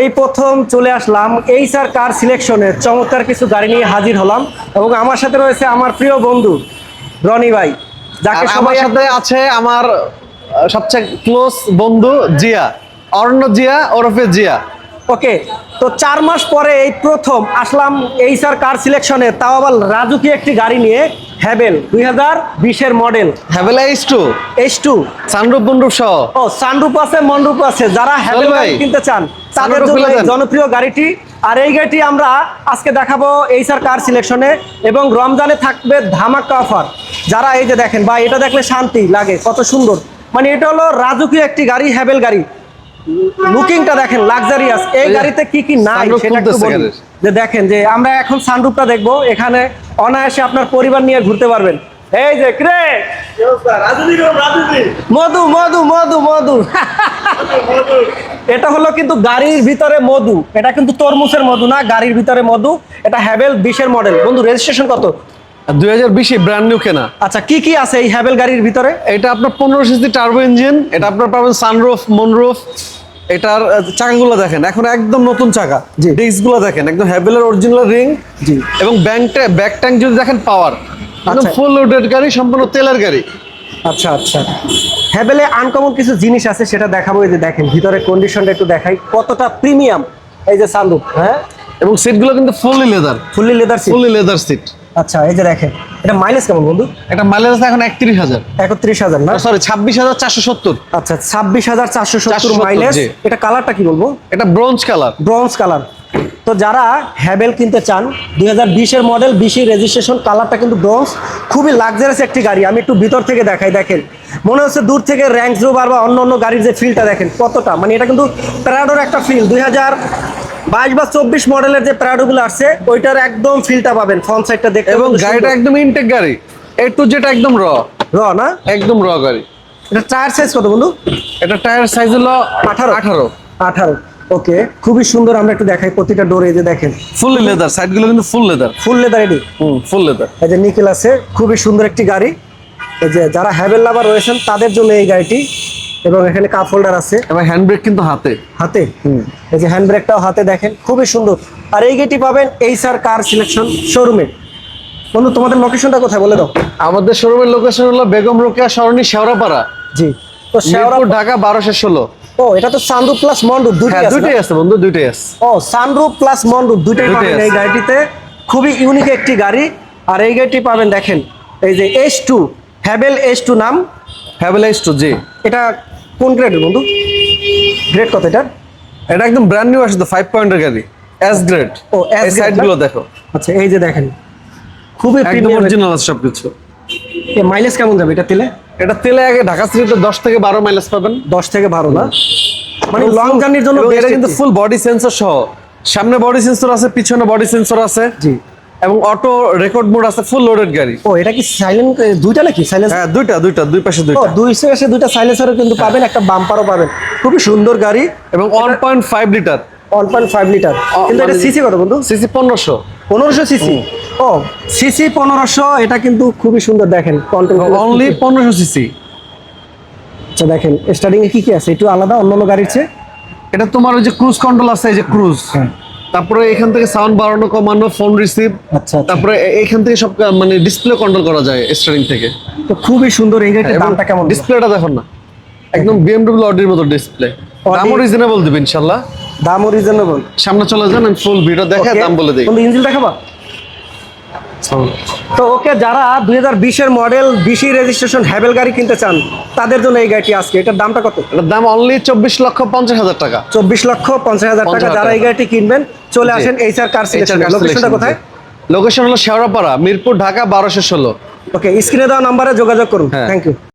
এই প্রথম চলে আসলাম এই স্যার কার সিলেকশনে চমৎকার কিছু গাড়ি নিয়ে হাজির হলাম এবং আমার সাথে রয়েছে আমার প্রিয় বন্ধু রনি ভাই যাকে আমার সাথে আছে আমার সবচেয়ে ক্লোজ বন্ধু জিয়া অরণ্য জিয়া ওরফে জিয়া। ওকে তো চার মাস পরে এই প্রথম আসলাম এই স্যার কার সিলেকশনে তাও আবার রাজুকি একটি গাড়ি নিয়ে হ্যাভেল দুই হাজার বিশের model Haval H two H two sunroof বনরূপ সহ? ও সানরূপ আছে মনরূপ আছে। যারা হ্যাভেল কিনতে চান তাদের জন্য। জনপ্রিয় গাড়িটি। আর এই গাড়িটি আমরা আজকে দেখাবো এই স্যার কার সিলেকশনে এবং রমজানে থাকবে ধামাকা অফার যারা এই যে দেখেন বা এটা দেখলে শান্তি লাগে কত সুন্দর। মানে এটা হলো রাজুকি একটি গাড়ি হ্যাভেল গাড়ি। লুকিংটা দেখেন লাক্সারিয়াস এই এই গাড়িতে কি কি নাই সেটা একটু বলি যে দেখেন যে আমরা এখন সানরুফটা দেখব এখানে অনায়াসে আপনার পরিবার নিয়ে ঘুরতে পারবেন। এই যে ক্রে মধু মধু মধু মধু। এটা হলো কিন্তু গাড়ির ভিতরে মধু। এটা কিন্তু তরমুজের মধু না গাড়ির ভিতরে মধু। এটা হ্যাভেল বিশের মডেল বন্ধু রেজিস্ট্রেশন কত? দুই হাজার বিশে ব্র্যান্ড নিউ কেনা। আচ্ছা কি কি আছে এই হ্যাভেল গাড়ির ভিতরে? এটা আপনার পনেরো সিসি টার্বো ইঞ্জিন এটা আপনার পাবেন সানরুফ মনরুফ এটার চাকাগুলো দেখেন এখন একদম নতুন চাকা। জি। ডিস্কগুলো দেখেন একদম হ্যাভেলের অরিজিনাল রিং জি। এবং ব্যাংকটা ব্যাক ট্যাঙ্ক যদি দেখেন পাওয়ার একদম আচ্ছা। ফুল লোডেড গাড়ি সম্পূর্ণ তেলের গাড়ি। আচ্ছা আচ্ছা। হ্যাভেলে আনকমন কিছু জিনিস আছে সেটা দেখাবো এই যে দেখেন ভিতরে কন্ডিশনটা একটু দেখাই। কতটা প্রিমিয়াম এই যে সানরুফ হ্যাঁ? এবং সিটগুলো কিন্তু fully leather fully leather seat fully leather seat আচ্ছা এই যে দেখেন এটা মাইলেজ কেমন বন্ধু? এটা মাইলেজ আছে এখন একত্রিশ হাজার। একত্রিশ হাজার না? সরি ছাব্বিশ হাজার চারশো সত্তর। আচ্ছা ছাব্বিশ হাজার চারশো সত্তর 470 মাইলেজ এটা কালারটা কি বলব? এটা ব্রোঞ্জ কালার ব্রোঞ্জ কালার তো যারা হ্যাভেল কিনতে চান দুই হাজার বিশের মডেল বিশের রেজিস্ট্রেশন কালারটা কিন্তু ব্রোঞ্জ খুবই লাক্সারিয়াস একটি গাড়ি। আমি একটু ভিতর থেকে দেখাই দেখেন। মনে হচ্ছে দূর থেকে র্যাঙ্ক রোভার বা অন্য অন্য গাড়ির যে ফিলটা দেখেন কতটা। মানে এটা কিন্তু প্যারাডোর একটা ফিল দুই হাজার বাইশ বা চব্বিশ মডেলের যে প্যারাডোগুলো আসছে ওইটার একদম ফিলটা পাবেন ফ্রন্ট সাইডটা দেখতে এবং গাড়িটা একদম ইনটেক গাড়ি। এ টু যেটা একদম র র না? একদম র গাড়ি। এটা টায়ার সাইজ কত বন্ধু? এটা টায়ার সাইজ হলো আঠারো। আঠারো। আঠারো। ওকে খুবই সুন্দর আমরা একটু দেখাই প্রতিটা ডোরে যে দেখেন। ফুললি লেদার সাইডগুলো কিন্তু ফুল লেদার ফুল লেদার এডি হুম ফুল লেদার এই যে নিকেল আছে খুবই সুন্দর একটি গাড়ি। এই যে যারা হ্যাভেল লাভার রয়েছেন তাদের জন্য এই গাড়িটি। এবং এখানে কাপ হোল্ডার আছে। এবার হ্যান্ড ব্রেক কিন্তু হাতে। হাতে? এই যে হ্যান্ড ব্রেকটাও হাতে দেখেন খুবই সুন্দর। আর এই গাড়িটি পাবেন এই স্যার কার সিলেকশন শোরুমে বন্ধু তোমাদের লোকেশনটা কোথায় বলে দাও? আমাদের শোরুমের লোকেশন হলো বেগম রোকেয়া সরণি শেওড়াপাড়া। জি। তো শেওড়া মিরপুর ঢাকা বারোশো ষোলো। ও এটা তো সানরুফ প্লাস মন্ডুপ দুইটাই আছে? দুইটাই আছে বন্ধু দুইটাই আছে। ও সানরুফ প্লাস মন্ডুপ দুইটাই পাবেন এই। গাড়িটিতে। খুবই ইউনিক একটি গাড়ি। আর এই গাড়িটি পাবেন দেখেন এই যে S two Haval S two নাম। হ্যাভেলাইজ টু জি। এটা কোন গ্রেডের বন্ধু? গ্রেড কত এটা এটা একদম ব্র্যান্ড নিউ আসছে ফাইভ পয়েন্টের গাড়ি। এস গ্রেড ও, S এই সাইডগুলো দেখো। আচ্ছা এই যে দেখেন খুবই একদম প্রিমিয়াম অরিজিনাল আছে সবকিছু। মাইলেজ কেমন যাবে? এটা তেলে? এটা তেলে আগে ঢাকা সিটিতে দশ থেকে বারো মাইলেজ পাবেন। দশ থেকে বারো না? মানে লং জার্নির জন্য এটা কিন্তু ফুল বডি সেন্সর সহ। সামনে বডি সেন্সর আছে পিছনে বডি সেন্সর আছে। জি। এবং অটো রেকর্ড মোড আছে ফুল লোডেড গাড়ি। ও এটা কি সাইলেন্ট দুইটা নাকি? সাইলেন্স হ্যাঁ দুইটা দুইটা দুই পাশে দুইটা। দুই এসে দুইটা সাইলেন্সারও কিন্তু পাবেন একটা বাম্পারও পাবেন। খুবই সুন্দর গাড়ি এবং one point five litre one point five litre কিন্তু এটা মানে- সিসি কত বন্ধু? সিসি পনেরোশো। পনেরোশো সিসি ও সিসি পনেরোশো এটা কিন্তু খুবই সুন্দর দেখেন কন্ট্রোল অনলি পনেরোশো সিসি আচ্ছা দেখেন স্টার্টিং এ কি কি আছে? একটু আলাদা অন্য অন্য গাড়ির চেয়ে? এটা তোমার ওই যে ক্রুজ কন্ট্রোল আছে এই যে ক্রুজ হ্যাঁ। তারপরে এখান থেকে সাউন্ড বাড়ানো কমানো ফোন রিসিভ আচ্ছা আচ্ছা। তারপরে এখান থেকে সব মানে ডিসপ্লে কন্ট্রোল করা যায় স্টারিং থেকে। তো খুবই সুন্দর এই গাড়িটার দামটা কেমন ডিসপ্লেটা দেখুন না। একদম বিএমডব্লিউ অডির মতো ডিসপ্লে দামও রিজনেবল দেবে ইনশাআল্লাহ দামও রিজনেবল সামনে চলে যান আমি ফুল ভিডিও দেখে দাম বলে দেই। ইঞ্জিন দেখাবা? তো ওকে যারা দুই হাজার বিশের মডেল বিশি রেজিস্ট্রেশন হ্যাভেল গাড়ি কিনতে চান তাদের জন্য এই গাড়িটি আজকে এটার দামটা কত? এটার দাম অনলি চব্বিশ লক্ষ পঞ্চাশ হাজার টাকা। চব্বিশ লক্ষ পঞ্চাশ হাজার টাকা যারা এই। গাড়িটি কিনবেন চলে আসেন এইচ আর কার সিলেকশন লোকেশনটা কোথায়? লোকেশন হলো শেওড়াপাড়া মিরপুর ঢাকা বারোশো ষোলো। ওকে স্ক্রিনে দেওয়া নাম্বারে যোগাযোগ করুন। Thank you